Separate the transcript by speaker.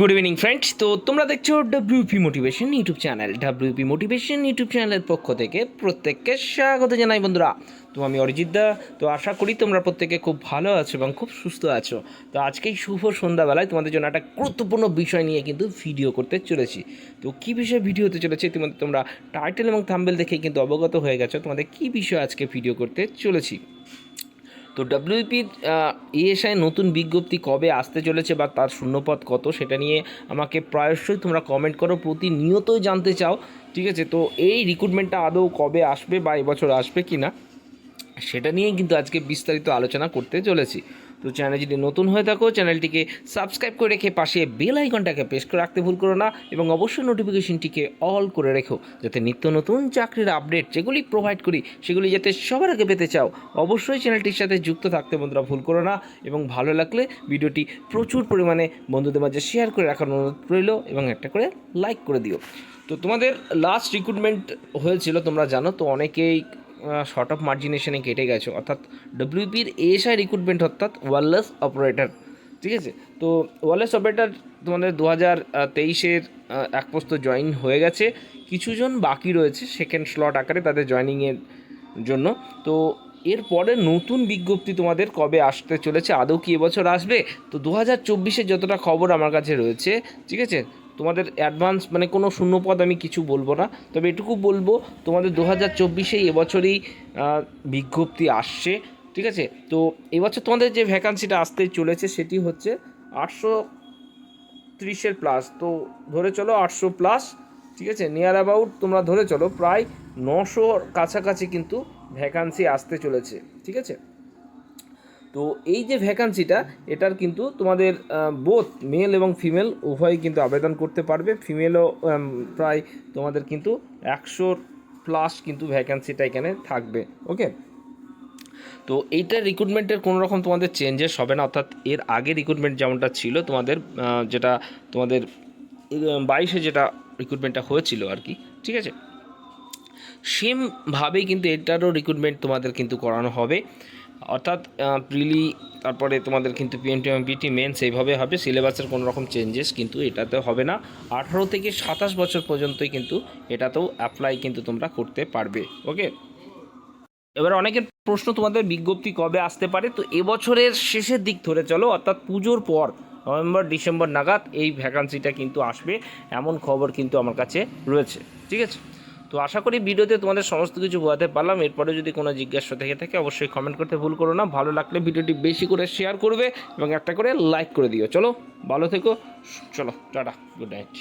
Speaker 1: Good evening friends তো তোমরা দেখছ WP motivation YouTube channel WP motivation YouTube চ্যানেলের পক্ষ থেকে প্রত্যেককে স্বাগত জানাই, বন্ধুরা। তো আমি অরিজিৎ দা। তো আশা করি তোমরা প্রত্যেকে খুব ভালো আছো এবং খুব সুস্থ আছো। তো আজকেই শুভ সন্ধ্যাবেলায় তোমাদের জন্য একটা গুরুত্বপূর্ণ বিষয় নিয়ে কিন্তু ভিডিও করতে চলেছি। তো কী বিষয়ে ভিডিও হতে চলেছে ইতিমধ্যে তোমরা টাইটেল এবং থাম্বেল দেখে কিন্তু অবগত হয়ে গেছো তোমাদের কী বিষয়ে আজকে ভিডিও করতে চলেছি। তো ডাব্লিউপির ইএসআই নতুন বিজ্ঞপ্তি কবে আসতে চলেছে বা তার শূন্যপদ কত সেটা নিয়ে আমাকে প্রায়শই তোমরা কমেন্ট করো, প্রতিনিয়তই জানতে চাও, ঠিক আছে? তো এই রিক্রুটমেন্টটা আদৌ কবে আসবে বা এবছর আসবে কি না সেটা নিয়েই কিন্তু আজকে বিস্তারিত আলোচনা করতে চলেছি। তো চ্যানেল যদি নতুন হয়ে থাকো, চ্যানেলটিকে সাবস্ক্রাইব করে রেখে পাশে বেল আইকনটাকে প্রেস করে রাখতে ভুল করো না এবং অবশ্যই নোটিফিকেশনটিকে অল করে রেখো যাতে নিত্য নতুন চাকরির আপডেট যেগুলি প্রোভাইড করি, সেগুলি যাতে সবার আগে পেতে চাও। অবশ্যই চ্যানেলটির সাথে যুক্ত থাকতে বন্ধুরা ভুল করো না এবং ভালো লাগলে ভিডিওটি প্রচুর পরিমাণে বন্ধুদের মাঝে শেয়ার করে রাখার অনুরোধ রইল এবং একটা করে লাইক করে দিও। তো তোমাদের লাস্ট রিক্রুটমেন্ট হয়েছিল, তোমরা জানো, তো অনেকেই শর্ট অফ মার্জিনেশনে কেটে গেছো। অর্থাৎ ডব্লিউপির এএসআই রিক্রুটমেন্ট অর্থাৎ ওয়ারলেস অপারেটর ঠিক আছে? তো ওয়ারলেস অপারেটর তোমাদের দু হাজার তেইশের এক পোস্ত জয়েন হয়ে গেছে। কিছুজন বাকি রয়েছে সেকেন্ড স্লট আকারে তাদের জয়নিংয়ের জন্য। তো এরপরে নতুন বিজ্ঞপ্তি তোমাদের কবে আসতে চলেছে? আদৌ কি এবছর আসবে? তো দু হাজার চব্বিশের যতটা খবর আমার কাছে রয়েছে, ঠিক আছে? তোমাদের অ্যাডভান্স মানে কোনো শূন্যপদ আমি কিছু বলব না। তবে এটুকু বলব, তোমাদের দু হাজার চব্বিশেই এবছরেই বিজ্ঞপ্তি আসছে, ঠিক আছে? তো এবছর তোমাদের যে ভ্যাকান্সিটা আসতে চলেছে সেটি হচ্ছে আটশো ত্রিশের প্লাস তো ধরে চলো আটশো প্লাস ঠিক আছে? নিয়ার অ্যাবাউট তোমরা ধরে চলো, প্রায় নশোর কাছাকাছি কিন্তু ভ্যাকান্সি আসতে চলেছে, ঠিক আছে? তো এই যে ভ্যাকান্সিটা এটার কিন্তু তোমাদের বোথ মেল এবং ফিমেল উভয়ই কিন্তু আবেদন করতে পারবে। ফিমেলও প্রায় তোমাদের কিন্তু একশোর প্লাস কিন্তু ভ্যাকান্সিটা এখানে থাকবে ওকে তো এইটার রিক্রুটমেন্টের কোনো রকম তোমাদের চেঞ্জেস হবে না, অর্থাৎ এর আগে রিক্রুটমেন্ট যেমনটা ছিল তোমাদের যেটা তোমাদের বাইশে যেটা রিক্রুটমেন্টটা হয়েছিল আর কি, ঠিক আছে? সেমভাবেই কিন্তু এটারও রিক্রুটমেন্ট তোমাদের কিন্তু করানো হবে। অর্থাৎ প্রিলি, তারপরে তোমাদের কিন্তু পিএমটি এবং পিটি মেন সেইভাবে হবে, সিলেবাসের কোনো রকম চেঞ্জেস কিন্তু এটাতে হবে না। আঠারো থেকে সাতাশ বছর পর্যন্তই কিন্তু এটাতেও অ্যাপ্লাই কিন্তু তোমরা করতে পারবে ওকে এবার অনেকের প্রশ্ন তোমাদের বিজ্ঞপ্তি কবে আসতে পারে, তো এবছরের শেষের দিক ধরে চলো, অর্থাৎ পুজোর পর, নভেম্বর, ডিসেম্বর নাগাদ এই ভ্যাকান্সিটা কিন্তু আসবে, এমন খবর কিন্তু আমার কাছে রয়েছে, ঠিক আছে? তো আশা করি ভিডিওতে তোমাদের সমস্ত কিছু বোঝাতে পারলাম। এরপরে যদি কোনো জিজ্ঞাসা থেকে থাকে, অবশ্যই কমেন্ট করতে ভুল করো না। ভালো লাগলে ভিডিওটি বেশি করে শেয়ার করবে এবং একটা করে লাইক করে দিও। চলো, ভালো থেকো। চলো, টাটা গুড নাইট